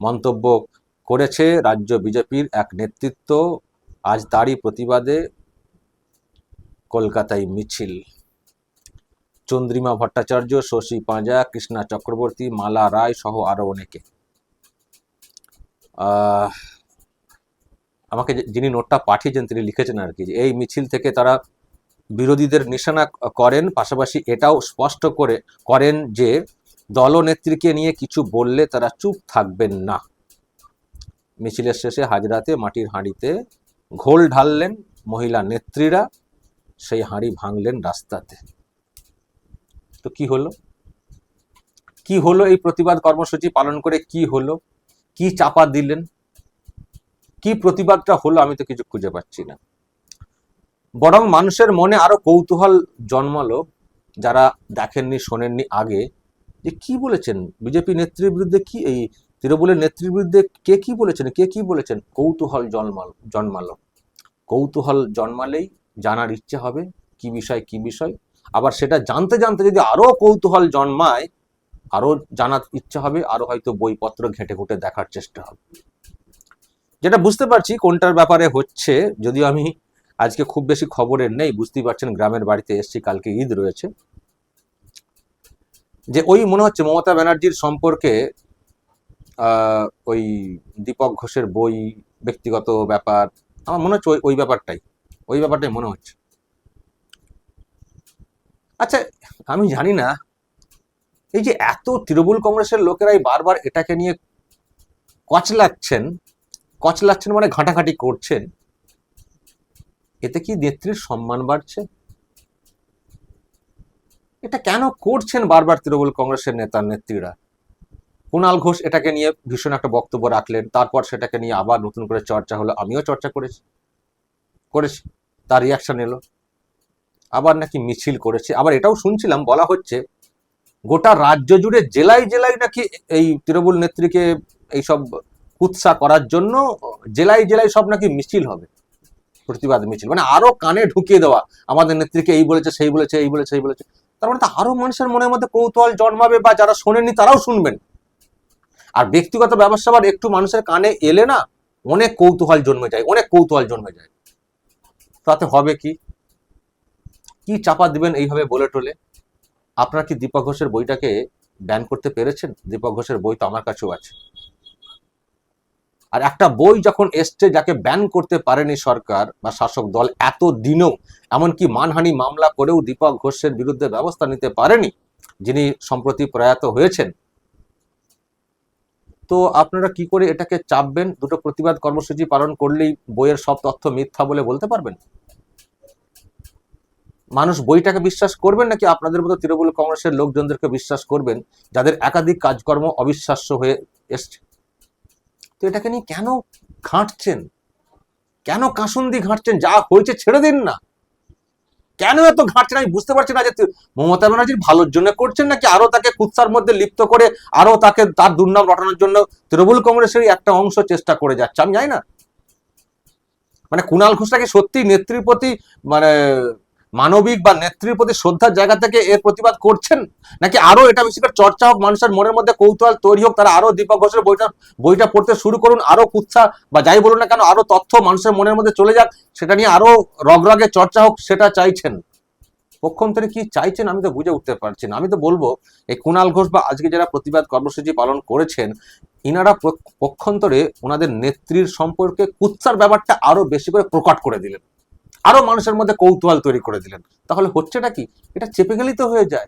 মন্তব্য করেছে রাজ্য বিজেপির এক নেতৃত্ব। আজ তারই প্রতিবাদে কলকাতায় মিছিল। চন্দ্রিমা ভট্টাচার্য, শশী পাঁজা, কৃষ্ণা চক্রবর্তী, মালা রায় সহ আরও অনেকে। আমাকে যিনি নোটটা পাঠিয়েছেন তিনি লিখেছেন আর কি এই মিছিল থেকে তারা বিরোধীদের নিশানা করেন, পাশাপাশি এটাও স্পষ্ট করে, করেন যে দলনেত্রীকে নিয়ে কিছু বললে তারা চুপ থাকবেন না। মিছিলের শেষে হাজরাতে মাটির হাঁড়িতে ঘোল ঢাললেন মহিলা নেত্রীরা, সেই হাঁড়ি ভাঙলেন রাস্তাতে। তো কি হলো? কি হলো এই প্রতিবাদ কর্মসূচি পালন করে? কি হলো? কি চাপা দিলেন? কি প্রতিবাদটা হলো? আমি তো কিছু খুঁজে পাচ্ছি না। বরং মানুষের মনে আরও কৌতূহল জন্মালো, যারা দেখেননি, শোনেননি আগে যে কি বলেছেন? বিজেপি নেত্রীর বিরুদ্ধে কি এই তৃণমূলের নেত্রীর বিরুদ্ধে কে কি বলেছেন? কে কি বলেছেন? কৌতূহল জন্মাল, জন্মালো। কৌতূহল জন্মালেই জানার ইচ্ছে হবে, কি বিষয় কি বিষয়। আবার সেটা জানতে জানতে যদি আরও কৌতূহল জন্মায়, আরও জানার ইচ্ছে হবে, আরও হয়তো বইপত্র ঘেঁটে ঘুটে দেখার চেষ্টা হবে। যেটা বুঝতে পারছি কোনটার ব্যাপারে হচ্ছে, যদিও আমি আজকে খুব বেশি খবরের নেই, বুঝতেই পারছেন গ্রামের বাড়িতে এসছি, কালকে ঈদ রয়েছে। যে ওই মনে হচ্ছে মমতা ব্যানার্জির সম্পর্কে ওই দীপক ঘোষের বই, ব্যক্তিগত ব্যাপার, আমার মনে হচ্ছে ওই ব্যাপারটাই ওই ব্যাপারটাই মনে হচ্ছে। আচ্ছা আমি জানি না, এই যে এত তৃণমূল কংগ্রেসের লোকেরাই বারবার এটাকে নিয়ে কচলাচ্ছেন কচলাচ্ছেন মানে ঘাঁটাঘাঁটি করছেন, এতে কি নেত্রীর সম্মান বাড়ছে? এটা কেন করছেন বারবার তৃণমূল কংগ্রেসের নেতা, নেত্রীরা? কুণাল ঘোষ এটাকে নিয়ে ভীষণ একটা বক্তব্য রাখলেন, তারপর সেটাকে নিয়ে আবার নতুন করে চর্চা হলো, আমিও চর্চা করেছি করেছি, তার রিয়াকশন এলো, আবার নাকি মিছিল করেছে, আবার এটাও শুনছিলাম, বলা হচ্ছে গোটা রাজ্য জুড়ে জেলায় জেলায় নাকি এই তৃণমূল নেত্রীকে এইসব কুৎসা করার জন্য জেলায় জেলায় সব নাকি মিছিল হবে, প্রতিবাদ মিছিল মানে আরও কানে ঢুকিয়ে দেওয়া, আমাদের নেত্রীকে এই বলেছে, সেই বলেছে, এই বলেছে এই বলেছে। তার মানে আরও মানুষের মনের মধ্যে কৌতূহল জন্মাবে বা যারা শোনেননি তারাও শুনবেন। আর ব্যক্তিগত ব্যবসা আবার একটু মানুষের কানে এলে না অনেক কৌতূহল জন্মে যায়, অনেক কৌতূহল জন্মে যায়। তাতে হবে কি? কি চাপা দিবেন এইভাবে বলে টলে? আপনারা কি দীপক ঘোষের বইটাকে ব্যান করতে পেরেছেন? দীপক ঘোষের বই তো আমার কাছেও আছে। আর একটা বই যখন এসছে যাকে ব্যান করতে পারেনি সরকার বা শাসক দল এত দিনও এমনকি মানহানি মামলা করেও দীপক ঘোষের বিরুদ্ধে ব্যবস্থা নিতে পারেনি, যিনি সম্প্রতি প্রয়াত হয়েছেন। তো আপনারা কি করে এটাকে চাপবেন? দুটো প্রতিবাদ কর্মসূচি পালন করলেই বইয়ের সব তথ্য মিথ্যা বলে বলতে পারবেন? মানুষ বইটাকে বিশ্বাস করবেন নাকি আপনাদের মতো তৃণমূল কংগ্রেসের লোকজনদেরকে বিশ্বাস করবেন, যাদের একাধিক কাজকর্ম অবিশ্বাস্য হয়ে এসছে? তো এটাকে নিয়ে কেন ঘাঁটছেন? কেন কাসুন্দি ঘাঁটছেন? যা হয়েছে ছেড়ে দিন না। কেন এত ঘাঁটছেন? আমি বুঝতে পারছি না যে মমতা ব্যানার্জির ভালোর জন্য করছেন নাকি আরও তাকে কুৎসার মধ্যে লিপ্ত করে আরও তাকে তার দুর্নাম রটানোর জন্য তৃণমূল কংগ্রেসের একটা অংশ চেষ্টা করে যাচ্ছে? আমি জানি না। মানে কুণাল ঘোষটাকে সত্যি নেত্রীর প্রতি মানে মানবিক বা নেত্রীর প্রতি শ্রদ্ধার জায়গা থেকে এর প্রতিবাদ করছেন? নাকি আরও এটা বেশি করে চর্চা হোক, মানুষের মনের মধ্যে কৌতূহল তৈরি হোক, তারা আরও দীপক ঘোষের বইটা বইটা পড়তে শুরু করুন, আরও কুৎসা বা যাই বলুন না কেন, আরও তথ্য মানুষের মনের মধ্যে চলে যাক, সেটা নিয়ে আরও রগরগে চর্চা হোক, সেটা চাইছেন। পক্ষান্তরে কি চাইছেন আমি তো বুঝে উঠতে পারছি না। আমি তো বলব, এই কুণাল ঘোষ বা আজকে যারা প্রতিবাদ কর্মসূচি পালন করেছেন, ইনারা পক্ষান্তরে ওনাদের নেত্রীর সম্পর্কে কুৎসার ব্যাপারটা আরও বেশি করে প্রকট করে দিলেন। আরও মানুষের মধ্যে কৌতূহল তৈরি করে দিলেন। তাহলে হচ্ছেটা কি? এটা চেপে গেলেই তো হয়ে যায়।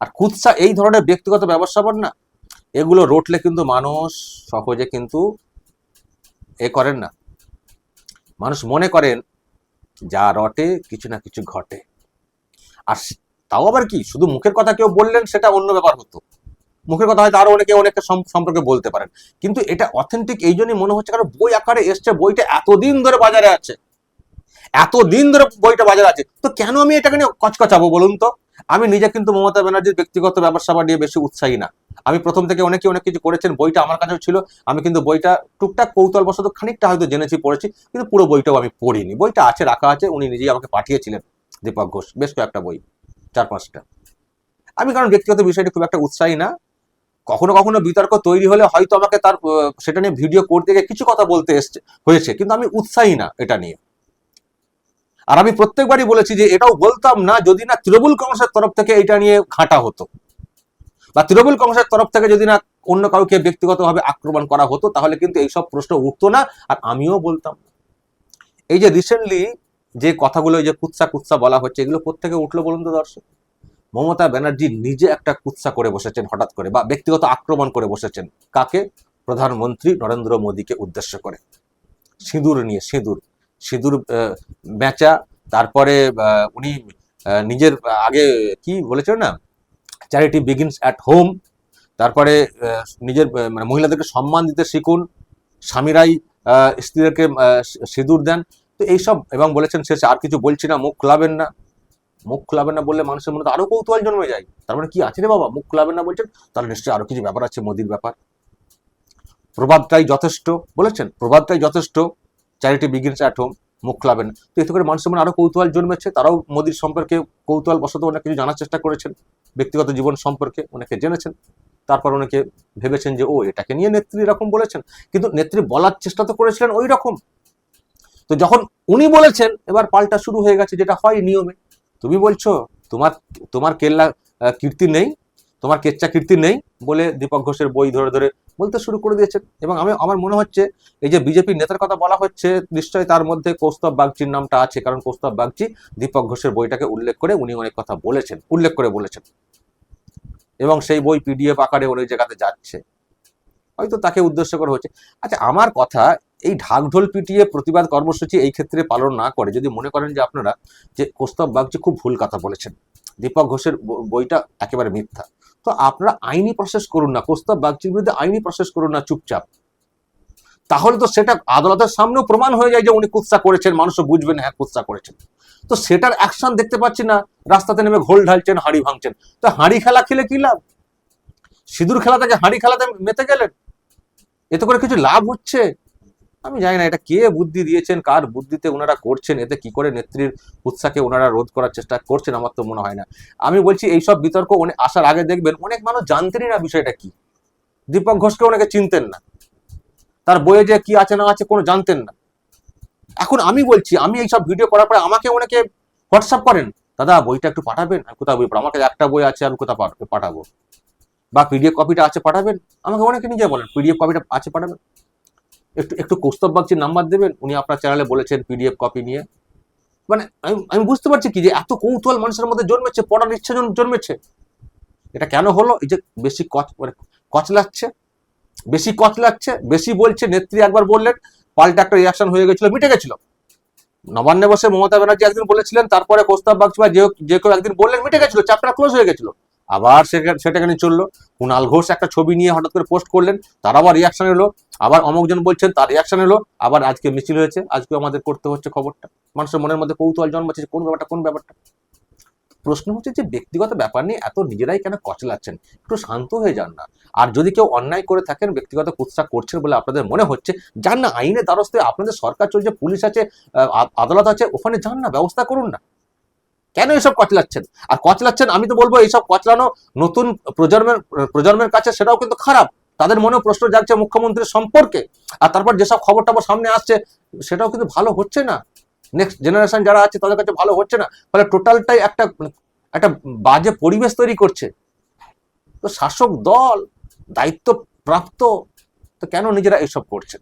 আর কুৎসা এই ধরনের ব্যক্তিগত ব্যবস্থাপন না। এগুলো রটলে কিন্তু মানুষ সহজে কিন্তু এ করেন না। মানুষ মনে করেন, যা রটে, কিছু না কিছু ঘটে। আর তাও আবার কি? শুধু মুখের কথা কেউ বললেন, সেটা অন্য ব্যাপার হতো। মুখের কথা হয়তো আরও অনেকে অনেকে সম- সম্পর্কে বলতে পারেন। কিন্তু এটা অথেন্টিক এই জন্যই মনে হচ্ছে কারণ বই আকারে এসছে, বইটা এতদিন ধরে বাজারে আছে। এতদিন ধরে বইটা বাজার আছে। তো কেন আমি এটাকে নিয়ে কচকচাবো বলুন তো? আমি নিজে কিন্তু মমতা ব্যানার্জির ব্যক্তিগত ব্যাপার ব্যবসা নিয়ে বেশি উৎসাহী না। আমি প্রথম থেকে অনেকে অনেক কিছু করেছেন, বইটা আমার কাছেও ছিল। আমি কিন্তু বইটা টুকটাক কৌতল বশত খানিকটা হয়তো জেনেছি, পড়েছি, কিন্তু পুরো বইটাও আমি পড়িনি। বইটা আছে, রাখা আছে, উনি নিজেই আমাকে পাঠিয়েছিলেন, দীপক ঘোষ। বেশ কয়েকটা বই, চার পাঁচটা। আমি কারণ ব্যক্তিগত বিষয়টি খুব একটা উৎসাহী না। কখনো কখনো বিতর্ক তৈরি হলে হয়তো আমাকে তার সেটা নিয়ে ভিডিও করতে গিয়ে কিছু কথা বলতে এসছে, হয়েছে, কিন্তু আমি উৎসাহী না এটা নিয়ে। আর আমি প্রত্যেকবারই বলেছি যে এটাও বলতাম না যদি না তৃণমূল কংগ্রেসের তরফ থেকে এটা নিয়ে ঘাঁটা হতো। বা তৃণমূল কংগ্রেসের তরফ থেকে যদি না অন্য কাউকে ব্যক্তিগতভাবে আক্রমণ করা হতো, তাহলে কিন্তু এইসব প্রশ্ন উঠতো না আর আমিও বলতাম। এই যে রিসেন্টলি যে কথাগুলো যে কুৎসা কুৎসা বলা হচ্ছে, এগুলো কোথেকে উঠল বলুন তো দর্শক? মমতা ব্যানার্জি নিজে একটা কুৎসা করে বসেছেন হঠাৎ করে, বা ব্যক্তিগত আক্রমণ করে বসেছেন। কাকে? প্রধানমন্ত্রী নরেন্দ্র মোদীকে উদ্দেশ্য করে। সিঁদুর নিয়ে, সিঁদুর। সিঁদুর বেচা, তারপরে উনি নিজের, আগে কি বলেছিলেন না? চ্যারিটি বিগিনস অ্যাট হোম তারপরে নিজের মানে মহিলাদেরকে সম্মান দিতে শিখুন। স্বামীরাই স্ত্রীদেরকে সিঁদুর দেন। তো এইসব, এবং বলেছেন শেষে, আর কিছু বলছি না, মুখ খোলাবেন না। মুখ খোলাবেন না বললে মানুষের মনে তো আরও কৌতূহল জন্মে যায়। তার মানে কি আছে রে বাবা? মুখ খোলাবেন না বলছেন, তাহলে নিশ্চয়ই আরও কিছু ব্যাপার আছে, মোদির ব্যাপার। প্রবাদটাই যথেষ্ট, বলেছেন? প্রবাদটাই যথেষ্ট। চ্যারিটি বিগিনস অ্যাট হোম মুখ খোলাবেন তো এতে করে মানুষের মনে আরও কৌতূহল জন্মেছে, তারাও মোদির সম্পর্কে কৌতূহল বশত অনেক কিছু জানার চেষ্টা করেছেন, ব্যক্তিগত জীবন সম্পর্কে অনেকে জেনেছেন, তারপর অনেকে ভেবেছেন যে, ও, এটাকে নিয়ে নেত্রী এরকম বলেছেন। কিন্তু নেত্রী বলার চেষ্টা তো করেছিলেন ওই রকম। তো যখন উনি বলেছেন, এবার পাল্টা শুরু হয়ে গেছে, যেটা হয় নিয়মে। তুমি বলছো, তোমার তোমার কেল্লা কীর্তি নেই তোমার কেচ্চা কীর্তি নেই বলে দীপক ঘোষের বই ধরে ধরে বলতে শুরু করে দিয়েছেন এবং আমি, আমার মনে হচ্ছে এই যে বিজেপির নেতার কথা বলা হচ্ছে, নিশ্চয়ই তার মধ্যে কৌস্তব বাগচির নামটা আছে। কারণ কৌস্তব বাগচি দীপক ঘোষের বইটাকে উল্লেখ করে উনি অনেক কথা বলেছেন, উল্লেখ করে বলেছেন। এবং সেই বই পিডিএফ আকারে অনেক জায়গাতে যাচ্ছে। হয়তো তাকে উদ্দেশ্য করে হচ্ছে। আচ্ছা আমার কথা, এই ঢাকঢোল পিটিয়ে প্রতিবাদ কর্মসূচি এই ক্ষেত্রে পালন না করে, যদি মনে করেন যে আপনারা যে কৌস্তব বাগচি খুব ভুল কথা বলেছেন, দীপক ঘোষের বইটা একেবারে মিথ্যা। তো আপনারা আইনি প্রসেস করুন না কৌস্তব বাগচির বিরুদ্ধে আইনি প্রসেস করুন না, চুপচাপ। তাহলে তো সেটা আদালতের সামনেও প্রমাণ হয়ে যায় যে উনি কুৎসা করেছেন, মানুষও বুঝবেন হ্যাঁ কুৎসা করেছেন। তো সেটার অ্যাকশন দেখতে পাচ্ছি না, রাস্তাতে নেমে ঘোল ঢালছেন, হাঁড়ি ভাঙছেন। তো হাঁড়ি খেলা খেলে কি লাভ? সিঁদুর খেলা থেকে হাঁড়ি খেলাতে মেতে গেলেন? এতে করে কিছু লাভ হচ্ছে? আমি জানি না, এটা কে বুদ্ধি দিয়েছেন, কার বুদ্ধিতে ওনারা করছেন, এতে কি করে নেত্রীর উৎসাহকে ওনারা রোধ করার চেষ্টা করছেন আমার তো মনে হয় না। আমি বলছি, এইসব বিতর্ক আসার আগে দেখবেন অনেক মানুষ জানতেনই না বিষয়টা কি। দীপক ঘোষকে অনেকে চিনতেন না। তার বইয়ে যে কি আছে না আছে কোনো জানতেন না। এখন আমি বলছি, আমি এইসব ভিডিও করার পরে আমাকে অনেকে হোয়াটসঅ্যাপ করেন, দাদা, বইটা একটু পাঠাবেন? আমি কোথাও বই কাছে একটা বই আছে, আমি কোথাও পাঠাবো। বা পিডিএফ কপিটা আছে, পাঠাবেন? আমাকে অনেকে নিজে বলেন, পিডিএফ কপিটা আছে, পাঠাবেন? একটু একটু কৌস্তব বাগচির নাম্বার দেবেন, উনি আপনার চ্যানেলে বলেছেন পিডিএফ কপি নিয়ে। মানে আমি আমি বুঝতে পারছি কি যে এত কৌতূহল মানুষের মধ্যে জন্মেছে, পড়ার ইচ্ছে জন- জন্মেছে। এটা কেন হলো? এই যে বেশি কচ মানে কচলাচ্ছে, বেশি কচলাচ্ছে, বেশি বলছে, নেত্রী একবার বললেন, পাল্টা একটা রিয়াকশন হয়ে গেছিল, মিটে গেছিল। নবান্নে বসে মমতা ব্যানার্জি একদিন বলেছিলেন, তারপরে কোস্তাব বাগচি বা যে কেউ একদিন বললেন, মিটে গেছিল চ্যাপ্টার ক্লোজ হয়ে গেছিল। আবার সেটা- সেটাখানে চলল। কুণাল ঘোষ একটা ছবি নিয়ে হঠাৎ করে পোস্ট করলেন, তার আবার রিয়াকশন এলো। আবার অমুকজন বলছেন, তার রিয়াকশন এলো। আবার আজকে মিছিল হয়েছে। আজকে আমাদের করতে হচ্ছে খবরটা। মানুষের মনের মধ্যে কৌতূহল জন্মাচ্ছে কোন ব্যাপারটা কোন ব্যাপারটা? প্রশ্ন হচ্ছে যে ব্যক্তিগত ব্যাপার নিয়ে এত নিজেরাই কেন কচলাচ্ছেন? একটু শান্ত হয়ে যান না। আর যদি কেউ অন্যায় করে থাকেন, ব্যক্তিগত কুৎসা করছেন বলে আপনাদের মনে হচ্ছে, যান না, আইনের দ্বারস্থ আপনাদের সরকার চলছে, পুলিশ আছে আদালত আছে, ওখানে যান না, ব্যবস্থা করুন না। কেন এসব কচলাচ্ছেন? আর কচলাচ্ছেন, আমি তো বলব, এইসব কচলানো নতুন প্রজন্মের প্রজন্মের কাছে সেটাও কিন্তু খারাপ। তাদের মনেও প্রশ্ন জাগছে মুখ্যমন্ত্রীর সম্পর্কে। আর তারপর যেসব খবর টবর সামনে আসছে, সেটাও কিন্তু ভালো হচ্ছে না। নেক্সট জেনারেশন যারা আছে, তাদের কাছে ভালো হচ্ছে না। ফলে টোটালটাই একটা একটা বাজে পরিবেশ তৈরি করছে। তো শাসক দল দায়িত্ব প্রাপ্ত তো কেন নিজেরা এইসব করছেন?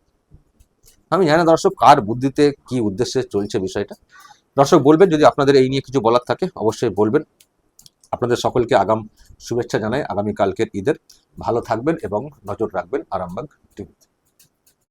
আমি জানি দর্শক, কার বুদ্ধিতে, কি উদ্দেশ্যে চলছে বিষয়টা। দর্শক, বলবেন যদি আপনাদের এই নিয়ে কিছু বলার থাকে, অবশ্যই বলবেন। আপনাদের সকলকে আগাম শুভেচ্ছা জানাই, আগামীকালকের ঈদের। ভালো থাকবেন এবং নজর রাখবেন আরামবাগ টিভিতে।